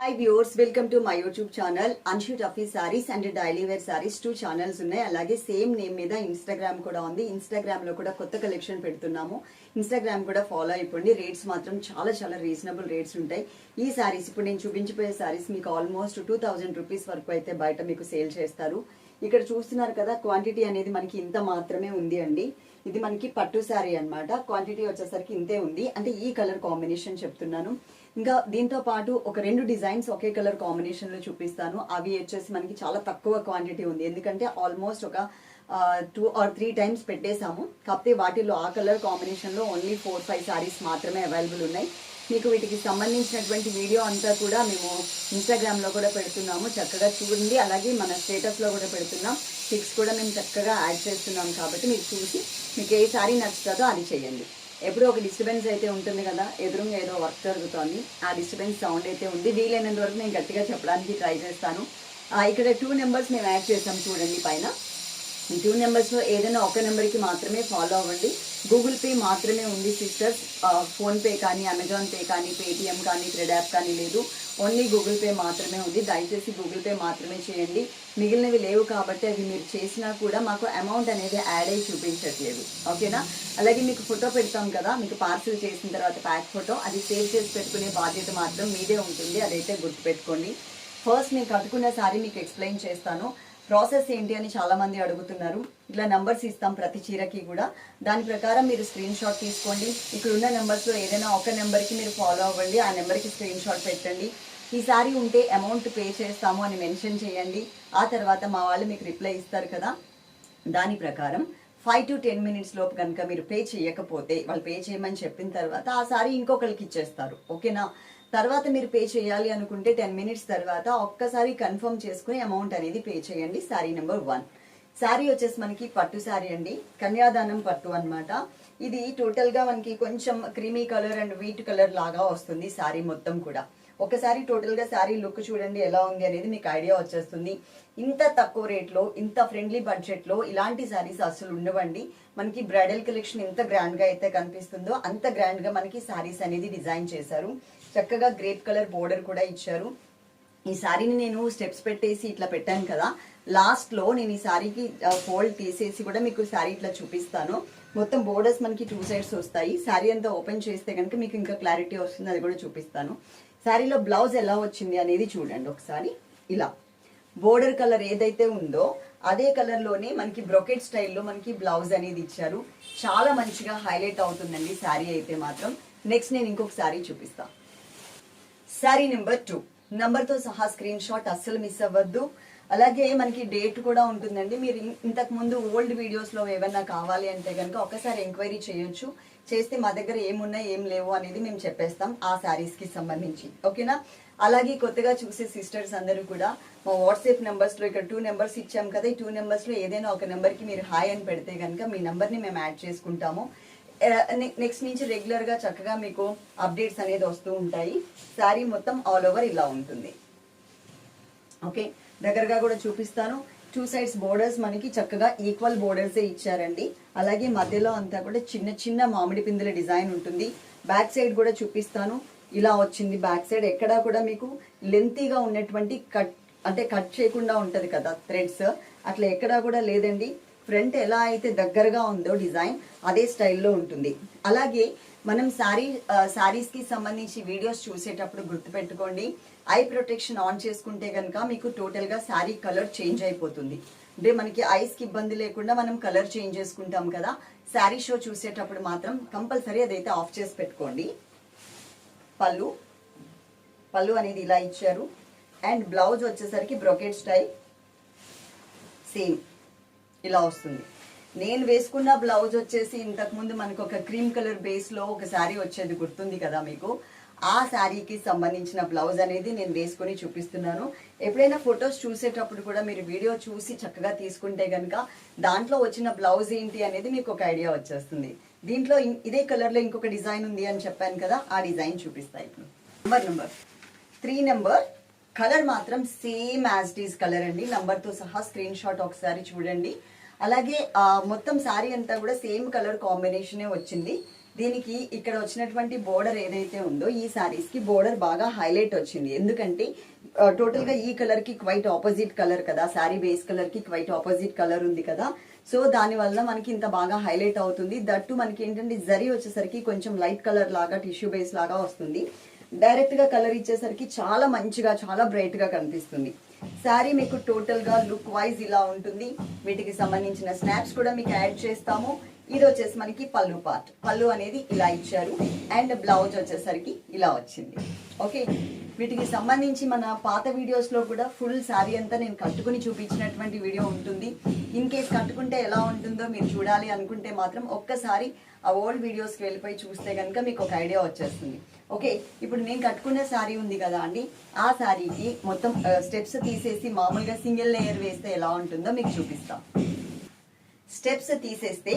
Hi viewers welcome to my YouTube channel Anshu Tuffy sarees and daily wear sarees two channels ఉన్నాయి. అలాగే same name మీద Instagram కూడా ఉంది. ఇన్స్టాగ్రామ్లో కూడా కొత్త కలెక్షన్ పెడుతున్నాము. ఇన్స్టాగ్రామ్ కూడా ఫాలో అయిపోండి. రేట్స్ మాత్రం చాలా చాలా రీజనబుల్ రేట్స్ ఉంటాయి. ఈ సారీస్ ఇప్పుడు నేను చూపించిపోయే సారీస్ మీకు ఆల్మోస్ట్ టూ థౌజండ్ రూపీస్ వరకు అయితే బయట మీకు సేల్ చేస్తారు. ఇక్కడ చూస్తున్నారు కదా క్వాంటిటీ అనేది మనకి ఇంత మాత్రమే ఉంది అండి. ఇది మనకి పట్టు శారీ అన్నమాట. క్వాంటిటీ వచ్చేసరికి ఇంతే ఉంది. అంటే ఈ కలర్ కాంబినేషన్ చెప్తున్నాను. ఇంకా దీంతో పాటు ఒక రెండు డిజైన్స్ ఒకే కలర్ కాంబినేషన్లో చూపిస్తాను. అవి వచ్చేసి మనకి చాలా తక్కువ క్వాంటిటీ ఉంది. ఎందుకంటే ఆల్మోస్ట్ ఒక టూ ఆర్ త్రీ టైమ్స్ పెట్టేశాము. కాకపోతే వాటిలో ఆ కలర్ కాంబినేషన్లో ఓన్లీ ఫోర్ ఫైవ్ శారీస్ మాత్రమే అవైలబుల్ ఉన్నాయి. మీకు వీటికి సంబంధించినటువంటి వీడియో అంతా కూడా మేము ఇన్స్టాగ్రామ్లో కూడా పెడుతున్నాము. చక్కగా చూడండి. అలాగే మన స్టేటస్లో కూడా పెడుతున్నాం. పిక్స్ కూడా మేము చక్కగా యాడ్ చేస్తున్నాం కాబట్టి మీరు చూసి మీకు ఏ సారీ నచ్చుతుందో అది చేయండి. ఎప్పుడో ఒక డిస్టర్బెన్స్ అయితే ఉంటుంది కదా ఎదురుగా ఏదో వర్క్ జరుగుతోంది. ఆ డిస్టర్బెన్స్ సౌండ్ అయితే ఉంది. వీలైనంత వరకు నేను గట్టిగా చెప్పడానికి ట్రై చేస్తాను. ఇక్కడ టూ నెంబర్స్ మేము యాడ్ చేసాం చూడండి పైన. టూ నెంబర్స్లో ఏదైనా ఒక నెంబర్కి మాత్రమే ఫాలో అవ్వండి. గూగుల్ పే మాత్రమే ఉంది సిస్టర్స్ ఫోన్పే కానీ అమెజాన్ పే కానీ పేటిఎం కానీ క్రెడ్ యాప్ కానీ లేదు. ఓన్లీ గూగుల్ పే మాత్రమే ఉంది. దయచేసి గూగుల్ పే మాత్రమే చేయండి. మిగిలినవి లేవు కాబట్టి అవి మీరు చేసినా కూడా మాకు అమౌంట్ అనేది యాడ్ అయ్యి చూపించట్లేదు. ఓకేనా? అలాగే మీకు ఫోటో పెడతాం కదా మీకు పార్సిల్ చేసిన తర్వాత ప్యాక్ ఫోటో అది సేవ్ చేసి పెట్టుకునే బాధ్యత మాత్రం మీదే ఉంటుంది. అదైతే గుర్తుపెట్టుకోండి. ఫస్ట్ నేను కట్టుకున్న సారీ మీకు ఎక్స్ప్లెయిన్ చేస్తాను. ప్రాసెస్ ఏంటి అని చాలామంది అడుగుతున్నారు. ఇట్లా నంబర్స్ ఇస్తాం ప్రతి చీరకి కూడా. దాని ప్రకారం మీరు స్క్రీన్ షాట్ తీసుకోండి. ఇక్కడ ఉన్న నెంబర్స్లో ఏదైనా ఒక నెంబర్కి మీరు ఫాలో అవ్వండి. ఆ నెంబర్కి స్క్రీన్ షాట్ పెట్టండి. ఈ ఉంటే అమౌంట్ పే చేస్తాము అని మెన్షన్ చేయండి. ఆ తర్వాత మా వాళ్ళు మీకు రిప్లై ఇస్తారు కదా. దాని ప్రకారం ఫైవ్ టు టెన్ మినిట్స్ లోపు కనుక మీరు పే చేయకపోతే వాళ్ళు పే చేయమని చెప్పిన తర్వాత ఆ సారీ ఇంకొకరికి ఇచ్చేస్తారు. ఓకేనా తర్వాత మీరు పే చేయాలి అనుకుంటే టెన్ మినిట్స్ తర్వాత ఒక్కసారి కన్ఫర్మ్ చేసుకుని అమౌంట్ అనేది పే చేయండి శారీ నెంబర్ వన్ శారీ వచ్చేసి మనకి పట్టు శారీ అండి కన్యాదానం పట్టు అన్నమాట. ఇది టోటల్గా మనకి కొంచెం creamy colour and wheat colour లాగా వస్తుంది శారీ మొత్తం కూడా. ఒకసారి టోటల్గా శారీ లుక్ చూడండి ఎలా ఉంది అనేది మీకు ఐడియా వచ్చేస్తుంది. ఇంత తక్కువ రేట్లో ఇంత ఫ్రెండ్లీ బడ్జెట్లో ఇలాంటి శారీస్ అసలు ఉండవండి. మనకి బ్రైడల్ కలెక్షన్ ఎంత గ్రాండ్గా అయితే కనిపిస్తుందో అంత గ్రాండ్గా మనకి శారీస్ అనేది డిజైన్ చేశారు. చక్కగా గ్రేప్ కలర్ బోర్డర్ కూడా ఇచ్చారు. ఈ శారీని నేను స్టెప్స్ పెట్టేసి ఇట్లా పెట్టాను కదా. లాస్ట్లో నేను ఈ శారీకి ఫోల్డ్ తీసేసి కూడా మీకు శారీ ఇట్లా చూపిస్తాను. మొత్తం బోర్డర్స్ మనకి టూ సైడ్స్ వస్తాయి. శారీ అంతా ఓపెన్ చేస్తే కనుక మీకు ఇంకా క్లారిటీ వస్తుంది అది కూడా చూపిస్తాను. శారీలో బ్లౌజ్ ఎలా వచ్చింది అనేది చూడండి ఒకసారి. ఇలా. బోర్డర్ కలర్ ఏదైతే ఉందో అదే కలర్లోనే మనకి బ్రొకెట్ స్టైల్లో మనకి బ్లౌజ్ అనేది ఇచ్చారు. చాలా మంచిగా హైలైట్ అవుతుందండి శారీ అయితే మాత్రం. నెక్స్ట్ నేను ఇంకొక శారీ చూపిస్తాను శారీ నెంబర్ టూ తో సహా స్క్రీన్ షాట్ అస్సలు మిస్ అవ్వద్దు. అలాగే మనకి డేట్ కూడా ఉంటుందండి. మీరు ఇంతకు ముందు ఓల్డ్ వీడియోస్లో ఏమన్నా కావాలి అంటే కనుక ఒకసారి ఎంక్వైరీ చేయొచ్చు. చేస్తే మా దగ్గర ఏమున్నాయి ఏం లేవు అనేది మేము చెప్పేస్తాం ఆ శారీస్కి సంబంధించి. ఓకేనా అలాగే కొత్తగా చూసే సిస్టర్స్ అందరూ కూడా మా వాట్సాప్ నెంబర్స్లో ఇక్కడ టూ నెంబర్స్ ఇచ్చాం కదా. ఈ టూ నెంబర్స్లో ఏదైనా ఒక నెంబర్కి మీరు హాయ్ అని పెడితే కనుక మీ నెంబర్ని మేము యాడ్ చేసుకుంటాము. నెక్స్ట్ నుంచి రెగ్యులర్గా చక్కగా మీకు అప్డేట్స్ అనేది వస్తూ ఉంటాయి. శారీ మొత్తం ఆల్ ఓవర్ ఇలా ఉంటుంది. ఓకే దగ్గరగా కూడా చూపిస్తాను. టూ సైడ్స్ బోర్డర్స్ మనకి చక్కగా ఈక్వల్ బోర్డర్సే ఇచ్చారండి. అలాగే మధ్యలో అంతా కూడా చిన్న చిన్న మామిడి పిందుల డిజైన్ ఉంటుంది. బ్యాక్ సైడ్ కూడా చూపిస్తాను. ఇలా వచ్చింది బ్యాక్ సైడ్ ఎక్కడా కూడా మీకు లెంతీగా ఉన్నటువంటి కట్ అంటే కట్ చేయకుండా ఉంటుంది కదా థ్రెడ్స్ అట్లా ఎక్కడా కూడా లేదండి. ఫ్రంట్ ఎలా అయితే దగ్గరగా ఉందో డిజైన్ అదే స్టైల్లో ఉంటుంది. అలాగే మనం శారీ శారీస్కి సంబంధించి వీడియోస్ చూసేటప్పుడు గుర్తుపెట్టుకోండి. ఐ ప్రొటెక్షన్ ఆన్ చేసుకుంటే కనుక మీకు టోటల్గా శారీ కలర్ చేంజ్ అయిపోతుంది. అంటే మనకి ఐస్కి ఇబ్బంది లేకుండా మనం కలర్ చేంజ్ చేసుకుంటాం కదా. శారీ షో చూసేటప్పుడు మాత్రం కంపల్సరీ అదైతే ఆఫ్ చేసి పెట్టుకోండి. పళ్ళు. పళ్ళు అనేది ఇలా ఇచ్చారు. అండ్ బ్లౌజ్ వచ్చేసరికి బ్రొకెట్ స్టైల్. సేమ్. ఇలా వస్తుంది. నేను వేసుకున్న బ్లౌజ్ వచ్చేసి ఇంతకుముందు మనకు ఒక క్రీమ్ కలర్ బేస్లో ఒక శారీ వచ్చేది గుర్తుంది కదా మీకు? ఆ శారీకి సంబంధించిన బ్లౌజ్ అనేది నేను వేసుకొని చూపిస్తున్నాను. ఎప్పుడైనా ఫొటోస్ చూసేటప్పుడు కూడా మీరు వీడియో చూసి చక్కగా తీసుకుంటే కనుక దాంట్లో వచ్చిన బ్లౌజ్ ఏంటి అనేది మీకు ఒక ఐడియా వచ్చేస్తుంది. దీంట్లో ఇదే కలర్లో ఇంకొక డిజైన్ ఉంది అని చెప్పాను కదా ఆ డిజైన్ చూపిస్తాయి ఇప్పుడు. Number number three number colour మాత్రం సేమ్ యాజ్ ఇట్ కలర్ అండి. నంబర్తో సహా స్క్రీన్ షాట్ ఒకసారి చూడండి. అలాగే మొత్తం శారీ అంతా కూడా సేమ్ కలర్ కాంబినేషనే వచ్చింది. దీనికి ఇక్కడ వచ్చినటువంటి బోర్డర్ ఏదైతే ఉందో ఈ శారీస్కి బోర్డర్ బాగా హైలైట్ వచ్చింది. ఎందుకంటే టోటల్గా ఈ కలర్కి క్వైట్ ఆపోజిట్ కలర్ కదా. సారీ బేస్ కలర్కి క్వైట్ ఆపోజిట్ కలర్ ఉంది కదా. సో దానివల్ల మనకి ఇంత బాగా హైలైట్ అవుతుంది. దట్టు మనకి ఏంటంటే జరీ వచ్చేసరికి కొంచెం లైట్ కలర్ లాగా టిష్యూ బేస్ లాగా వస్తుంది. డైరెక్ట్గా కలర్ ఇచ్చేసరికి చాలా మంచిగా చాలా బ్రైట్గా కనిపిస్తుంది. శారీ మీకు టోటల్గా లుక్ వైజ్ ఇలా ఉంటుంది. వీటికి సంబంధించిన స్నాప్స్ కూడా మీకు యాడ్ చేస్తాము. ఇది వచ్చేసి మనకి పళ్ళు పార్ట్ పళ్ళు అనేది ఇలా ఇచ్చారు. అండ్ బ్లౌజ్ వచ్చేసరికి ఇలా వచ్చింది. ఓకే వీటికి సంబంధించి మన పాత వీడియోస్లో కూడా ఫుల్ శారీ అంతా నేను కట్టుకుని చూపించినటువంటి వీడియో ఉంటుంది. ఇన్ కేస్ కట్టుకుంటే ఎలా ఉంటుందో మీరు చూడాలి అనుకుంటే మాత్రం ఒక్కసారి ఆ ఓల్డ్ వీడియోస్కి వెళ్ళిపోయి చూస్తే కనుక మీకు ఒక ఐడియా వచ్చేస్తుంది. ఓకే ఇప్పుడు నేను కట్టుకున్న శారీ ఉంది కదా అండి. ఆ శారీకి మొత్తం స్టెప్స్ తీసేసి మామూలుగా సింగిల్ లేయర్ వేస్తే ఎలా ఉంటుందో మీకు చూపిస్తాం. స్టెప్స్ తీసేస్తే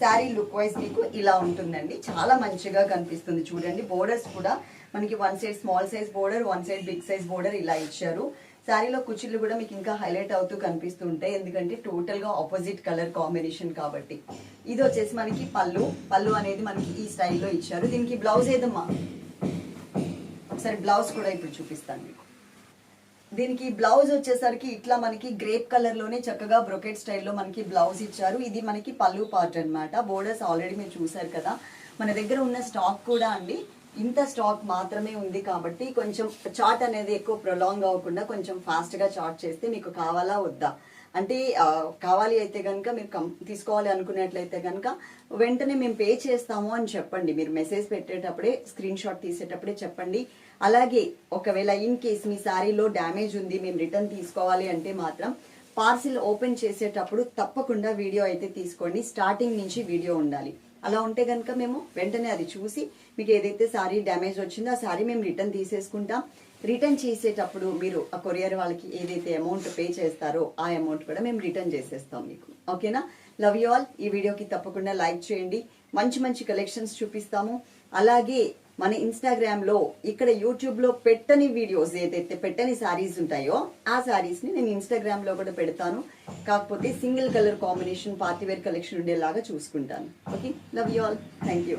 శారీ లుక్ వైజ్ మీకు ఇలా ఉంటుందండి. చాలా మంచిగా కనిపిస్తుంది. చూడండి బోర్డర్స్ కూడా మనకి one side small size border one side big size border ఇలా ఇచ్చారు. శారీలో కుచ్చిళ్ళు కూడా మీకు ఇంకా హైలైట్ అవుతూ కనిపిస్తూ ఉంటాయి ఎందుకంటే టోటల్గా ఆపోజిట్ కలర్ కాంబినేషన్ కాబట్టి. ఇది వచ్చేసి మనకి పళ్ళు. పళ్ళు అనేది మనకి ఈ స్టైల్లో ఇచ్చారు. దీనికి బ్లౌజ్ ఏదమ్మా? ఒకసారి బ్లౌజ్ కూడా ఇప్పుడు చూపిస్తాను మీకు. దీనికి బ్లౌజ్ వచ్చేసరికి ఇట్లా మనకి గ్రేప్ కలర్లోనే చక్కగా బ్రొకెట్ స్టైల్లో మనకి బ్లౌజ్ ఇచ్చారు. ఇది మనకి పళ్ళు పార్ట్ అన్నమాట. బోర్డర్స్ ఆల్రెడీ మీరు చూసారు కదా. మన దగ్గర ఉన్న స్టాక్ కూడా అండి. ఇంత స్టాక్ మాత్రమే ఉంది కాబట్టి కొంచెం చార్ట్ అనేది ఎక్కువ ప్రొలాంగ్ అవ్వకుండా కొంచెం ఫాస్ట్గా చాట్ చార్ట్ చేస్తే మీకు కావాలా వద్దా? అంటే కావాలి అయితే కనుక మీరు కం తీసుకోవాలి అనుకున్నట్లయితే కనుక వెంటనే మేము పే చేస్తాము అని చెప్పండి. మీరు మెసేజ్ పెట్టేటప్పుడే స్క్రీన్ షాట్ తీసేటప్పుడే చెప్పండి. అలాగే ఒకవేళ ఇన్ కేస్ మీ శారీలో డ్యామేజ్ ఉంది మేము రిటర్న్ తీసుకోవాలి అంటే మాత్రం పార్సిల్ ఓపెన్ చేసేటప్పుడు తప్పకుండా వీడియో అయితే తీసుకోండి. స్టార్టింగ్ నుంచి వీడియో ఉండాలి. అలా ఉంటే కనుక మేము వెంటనే అది చూసి మీకు ఏదైతే శారీ డ్యామేజ్ వచ్చిందో ఆ సారీ మేము రిటర్న్ తీసేసుకుంటాం. రిటర్న్ చేసేటప్పుడు మీరు ఆ కొరియర్ వాళ్ళకి ఏదైతే అమౌంట్ పే చేస్తారో ఆ అమౌంట్ కూడా మేము రిటర్న్ చేసేస్తాం మీకు. ఓకేనా లవ్ యూ ఆల్ ఈ వీడియోకి తప్పకుండా లైక్ చేయండి. మంచి మంచి కలెక్షన్స్ చూపిస్తాము. అలాగే మన ఇన్స్టాగ్రామ్లో ఇక్కడ యూట్యూబ్లో పెట్టని వీడియోస్ ఏదైతే పెట్టని సారీస్ ఉంటాయో ఆ శారీస్ని నేను ఇన్స్టాగ్రామ్లో కూడా పెడతాను. కాకపోతే single colour combination party wear collection ఉండేలాగా చూసుకుంటాను. Okay love you all thank you